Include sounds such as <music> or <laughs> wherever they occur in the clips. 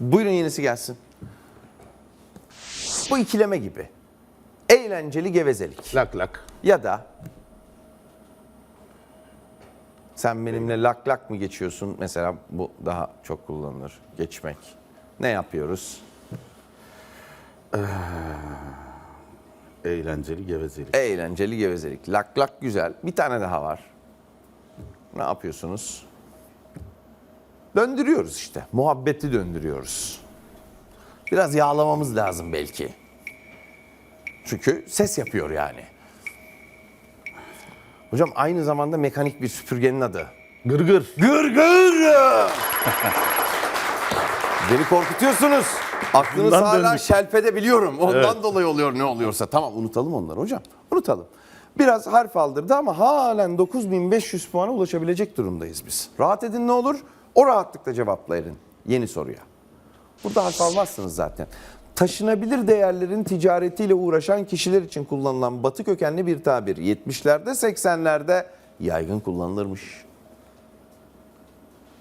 Buyurun yenisi gelsin. Bu ikileme gibi. Eğlenceli gevezelik. Lak lak. Ya da sen benimle lak lak mı geçiyorsun? Mesela bu daha çok kullanılır. Geçmek. Ne yapıyoruz? Eğlenceli gevezelik. Eğlenceli gevezelik. Lak lak güzel. Bir tane daha var. Ne yapıyorsunuz? Döndürüyoruz işte. Muhabbeti döndürüyoruz. Biraz yağlamamız lazım belki. Çünkü ses yapıyor yani. Hocam aynı zamanda mekanik bir süpürgenin adı. Gırgır. Gır gır. <laughs> Beni korkutuyorsunuz. Aklınız Bundan hala döndük. şelpede biliyorum. Ondan Evet. dolayı oluyor ne oluyorsa. Tamam unutalım onları hocam. Unutalım. Biraz harf aldırdı ama halen 9500 puana ulaşabilecek durumdayız biz. Rahat edin ne olur? O rahatlıkla cevaplayın yeni soruya. Burada harf almazsınız zaten. Taşınabilir değerlerin ticaretiyle uğraşan kişiler için kullanılan batı kökenli bir tabir. 70'lerde 80'lerde yaygın kullanılırmış.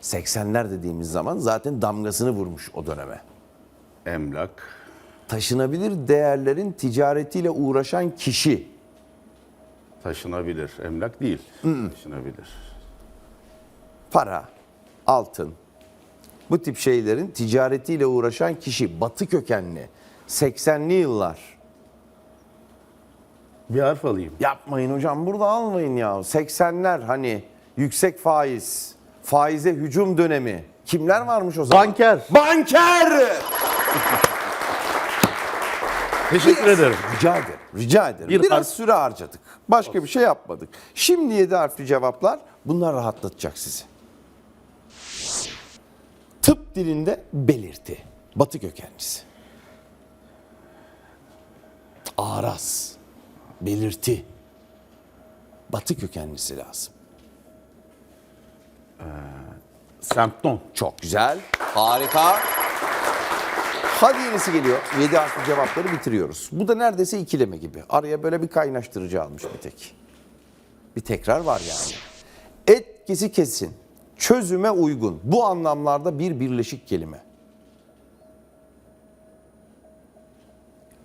80'ler dediğimiz zaman zaten damgasını vurmuş o döneme. Emlak. Taşınabilir değerlerin ticaretiyle uğraşan kişi. Taşınabilir. Emlak değil. Taşınabilir. Para, altın, bu tip şeylerin ticaretiyle uğraşan kişi. Batı kökenli. 80'li yıllar. Bir harf alayım. Yapmayın hocam burada almayın ya. 80'ler hani yüksek faiz, faize hücum dönemi. Kimler varmış o zaman? Banker. Banker! <laughs> Teşekkür ederim. Rica ederim. Rica ederim. Bir Biraz harf- süre harcadık. Başka bir şey yapmadık. Şimdi 7 harfli cevaplar bunlar rahatlatacak sizi. Tıp dilinde belirti. Batı kökenlisi. Aras. Belirti. Batı kökenlisi lazım. Semptom. Çok güzel. Harika. Hadi yenisi geliyor. 7 harfli cevapları bitiriyoruz. Bu da neredeyse ikileme gibi. Araya böyle bir kaynaştırıcı almış bir tek. Bir tekrar var yani. Etkisi kesin. Çözüme uygun. Bu anlamlarda bir birleşik kelime.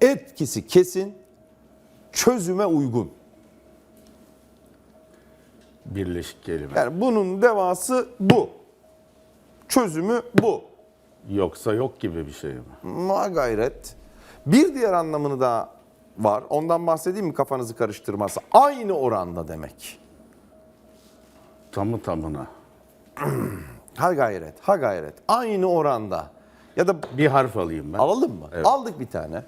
Etkisi kesin. Çözüme uygun. Birleşik kelime. Yani bunun devası bu. Çözümü bu. Yoksa yok gibi bir şey mi? Ma gayret. Bir diğer anlamını da var. Ondan bahsedeyim mi kafanızı karıştırmazsa? Aynı oranda demek. Tamı tamına. Ha gayret, ha gayret. Aynı oranda. Ya da Bir harf alayım ben. alalım mı? Evet. Aldık bir tane.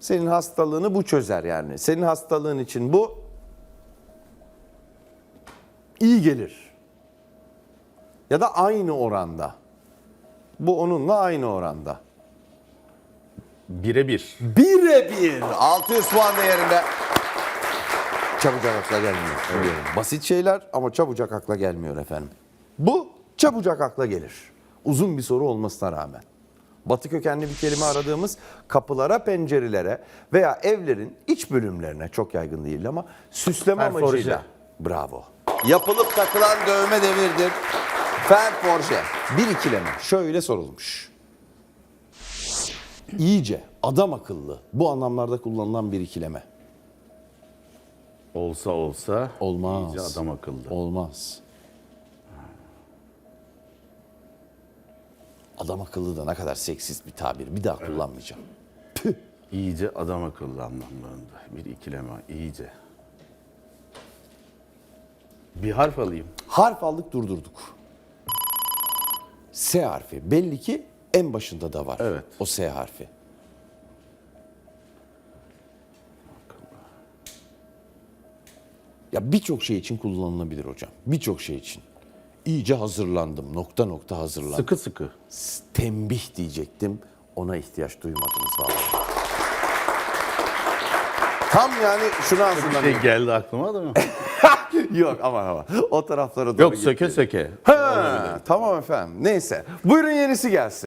Senin hastalığını bu çözer yani. Senin hastalığın için bu iyi gelir. Ya da aynı oranda. Bu onunla aynı oranda. Birebir. Birebir. 600 puan değerinde. Çabucak akla gelmiyor. Biliyorum. Basit şeyler ama çabucak akla gelmiyor efendim. Bu çabucak akla gelir. Uzun bir soru olmasına rağmen. Batı kökenli bir kelime aradığımız kapılara, pencerelere veya evlerin iç bölümlerine çok yaygın değil ama süsleme Ferforje. amacıyla. Bravo. Yapılıp takılan dövme demirdir. Ferforje. Bir ikileme. Şöyle sorulmuş. İyice, adam akıllı bu anlamlarda kullanılan bir ikileme. Olsa olsa. Olmaz. iyice adam akıllı. Olmaz. Adam akıllı da ne kadar seksist bir tabir. Bir daha kullanmayacağım. İyice adam akıllı anlamlarında. Bir ikileme. iyice. Bir harf alayım. Harf aldık durdurduk. S harfi. Belli ki en başında da var. Evet. O S harfi. Ya birçok şey için kullanılabilir hocam. Birçok şey için. İyice hazırlandım. Nokta nokta hazırlandım. Sıkı sıkı. tembih diyecektim. Ona ihtiyaç duymadınız vallahi. Tam yani şuna Bir hazırlanıyorum. şey geldi aklıma da mı? <laughs> Yok ama ama o taraflara doğru Yok söke gitmeyin. söke. Ha, tamam efendim. Neyse. Buyurun yenisi gelsin.